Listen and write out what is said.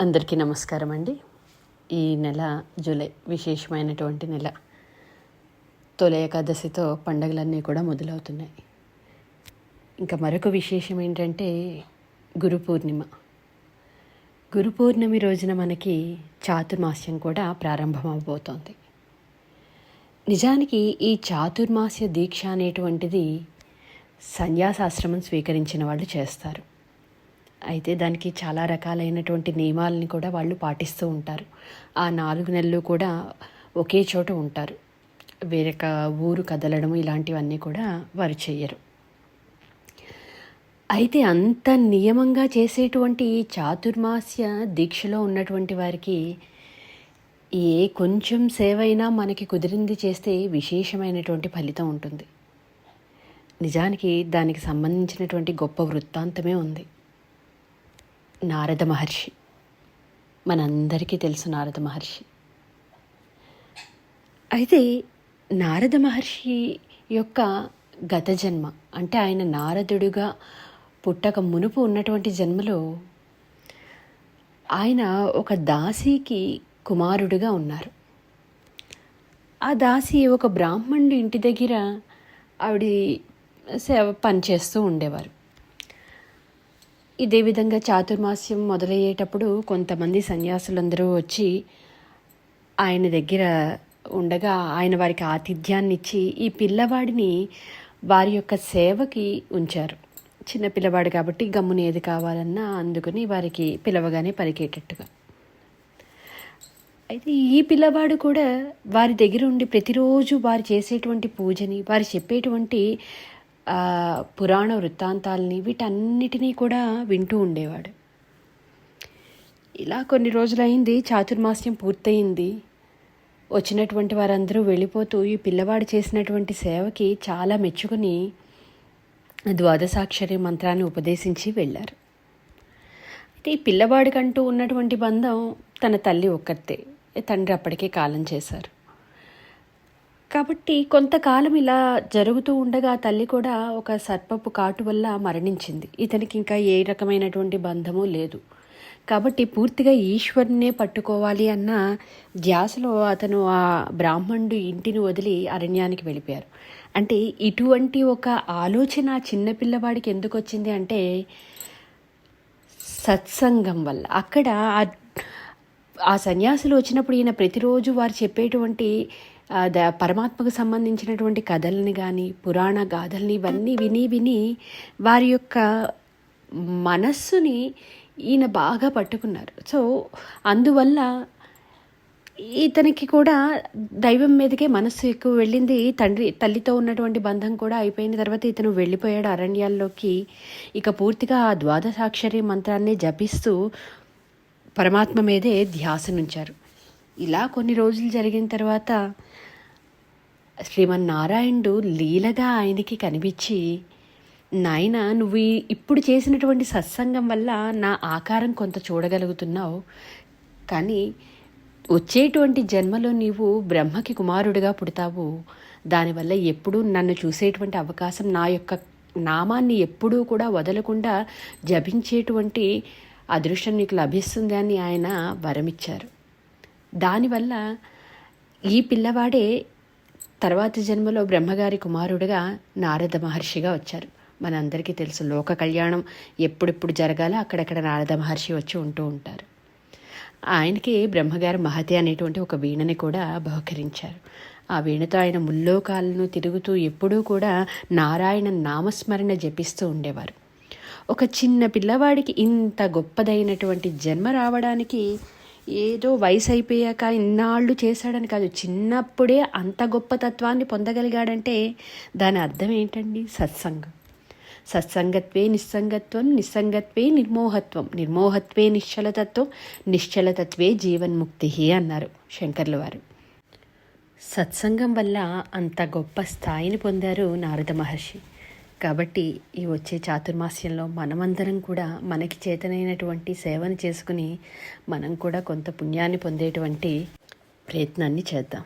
అందరికీ నమస్కారం అండి. ఈ నెల జూలై విశేషమైనటువంటి నెల. తొలి ఏకాదశితో పండగలన్నీ కూడా మొదలవుతున్నాయి. ఇంకా మరొక విశేషం ఏంటంటే గురు పూర్ణిమ. గురు పూర్ణమి రోజున మనకి చాతుర్మాస్యం కూడా ప్రారంభమవబోతోంది. నిజానికి ఈ చాతుర్మాస్య దీక్ష అనేటువంటిది సన్యాసాశ్రమం స్వీకరించిన వాళ్ళు చేస్తారు. అయితే దానికి చాలా రకాలైనటువంటి నియమాలని కూడా వాళ్ళు పాటిస్తూ ఉంటారు. ఆ నాలుగు నెలలు కూడా ఒకే చోట ఉంటారు. వేరొక ఊరు కదలడం ఇలాంటివన్నీ కూడా వారు చెయ్యరు. అయితే అంత నియమంగా చేసేటువంటి ఈ చాతుర్మాస్య దీక్షలో ఉన్నటువంటి వారికి ఏ కొంచెం సేవైనా మనకి కుదిరింది చేస్తే విశేషమైనటువంటి ఫలితం ఉంటుంది. నిజానికి దానికి సంబంధించినటువంటి గొప్ప వృత్తాంతమే ఉంది. నారద మహర్షి. మనందరికీ తెలుసు నారద మహర్షి. అయితే నారద మహర్షి యొక్క గత జన్మ అంటే ఆయన నారదుడుగా పుట్టక మునుపు ఉన్నటువంటి జన్మలో ఆయన ఒక దాసీకి కుమారుడుగా ఉన్నారు. ఆ దాసి ఒక బ్రాహ్మణుడి ఇంటి దగ్గర ఆవిడ సేవ పనిచేస్తూ ఉండేవారు. ఇదే విధంగా చాతుర్మాస్యం మొదలయ్యేటప్పుడు కొంతమంది సన్యాసులందరూ వచ్చి ఆయన దగ్గర ఉండగా ఆయన వారికి ఆతిథ్యాన్ని ఇచ్చి ఈ పిల్లవాడిని వారి యొక్క సేవకి ఉంచారు. చిన్న పిల్లవాడు కాబట్టి గమ్మున ఏది కావాలన్నా అందుకుని వారికి పిలవగానే పలికేటట్టుగా అయితే ఈ పిల్లవాడు కూడా వారి దగ్గర ఉండి ప్రతిరోజు వారు చేసేటువంటి పూజని వారు చెప్పేటువంటి పురాణ వృత్తాంతాలని వీటన్నిటినీ కూడా వింటూ ఉండేవాడు. ఇలా కొన్ని రోజులైంది చాతుర్మాస్యం పూర్తయింది. వచ్చినటువంటి వారందరూ వెళ్ళిపోతూ ఈ పిల్లవాడు చేసినటువంటి సేవకి చాలా మెచ్చుకుని ద్వాదశాక్షరి మంత్రాన్ని ఉపదేశించి వెళ్ళారు. అయితే ఈ పిల్లవాడికంటూ ఉన్నటువంటి బంధం తన తల్లి ఒక్కతే తండ్రి అప్పటికే కాలం చేశారు. కాబట్టి కొంతకాలం ఇలా జరుగుతూ ఉండగా తల్లి కూడా ఒక సర్పపు కాటు వల్ల మరణించింది. ఇతనికి ఇంకా ఏ రకమైనటువంటి బంధము లేదు. కాబట్టి పూర్తిగా ఈశ్వరునే పట్టుకోవాలి అన్న ధ్యాసలో అతను ఆ బ్రాహ్మణుడు ఇంటిని వదిలి అరణ్యానికి వెళ్ళిపోయారు. అంటే ఇటువంటి ఒక ఆలోచన చిన్నపిల్లవాడికి ఎందుకు వచ్చింది అంటే సత్సంగం వల్ల. అక్కడ ఆ సన్యాసులు వచ్చినప్పుడు ఈయన ప్రతిరోజు వారు చెప్పేటువంటి పరమాత్మకు సంబంధించినటువంటి కథల్ని కానీ పురాణ గాథల్ని ఇవన్నీ విని విని వారి యొక్క మనస్సుని ఈయన బాగా పట్టుకున్నారు. సో అందువల్ల ఇతనికి కూడా దైవం మీదకే మనస్సు ఎక్కువ వెళ్ళింది. తండ్రి తల్లితో ఉన్నటువంటి బంధం కూడా అయిపోయిన తర్వాత ఇతను వెళ్ళిపోయాడు అరణ్యాల్లోకి. ఇక పూర్తిగా ఆ ద్వాదశాక్షరి మంత్రాన్ని జపిస్తూ పరమాత్మ మీదే ధ్యాసనుంచారు. ఇలా కొన్ని రోజులు జరిగిన తర్వాత శ్రీమన్నారాయణుడు లీలగా ఆయనకి కనిపించి నాయన నువ్వు ఇప్పుడు చేసినటువంటి సత్సంగం వల్ల నా ఆకారం కొంత చూడగలుగుతున్నావు. కానీ వచ్చేటువంటి జన్మలో నీవు బ్రహ్మకి కుమారుడిగా పుడతావు. దానివల్ల ఎప్పుడూ నన్ను చూసేటువంటి అవకాశం నా యొక్క నామాన్ని ఎప్పుడూ కూడా వదలకుండా జపించేటువంటి అదృష్టం నీకు లభిస్తుంది అని ఆయన వరమిచ్చారు. దానివల్ల ఈ పిల్లవాడే తర్వాత జన్మలో బ్రహ్మగారి కుమారుడుగా నారద మహర్షిగా వచ్చారు. మనందరికీ తెలుసు లోక కళ్యాణం ఎప్పుడెప్పుడు జరగాలో అక్కడక్కడ నారద మహర్షి వచ్చి ఉంటూ ఉంటారు. ఆయనకి బ్రహ్మగారు మహతి అనేటువంటి ఒక వీణని కూడా బహుకరించారు. ఆ వీణతో ఆయన ముల్లోకాలను తిరుగుతూ ఎప్పుడూ కూడా నారాయణ నామస్మరణ జపిస్తూ ఉండేవారు. ఒక చిన్న పిల్లవాడికి ఇంత గొప్పదైనటువంటి జన్మ రావడానికి ఏదో వయసు అయిపోయాక ఇన్నాళ్ళు చేశాడని కాదు చిన్నప్పుడే అంత గొప్ప తత్వాన్ని పొందగలిగాడంటే దాని అర్థం ఏంటండి? సత్సంగం. సత్సంగత్వే నిస్సంగత్వం నిస్సంగత్వే నిర్మోహత్వం. నిర్మోహత్వే నిశ్చలతత్వం నిశ్చలతత్వే జీవన్ముక్తి అన్నారు శంకర్ల వారు. సత్సంగం వల్ల అంత గొప్ప స్థాయిని పొందారు నారద మహర్షి. కాబట్టి ఈ వచ్చే చాతుర్మాస్యంలో మనమందరం కూడా మనకి చేతనైనటువంటి సేవను చేసుకుని మనం కూడా కొంత పుణ్యాన్ని పొందేటువంటి ప్రయత్నాన్ని చేద్దాం.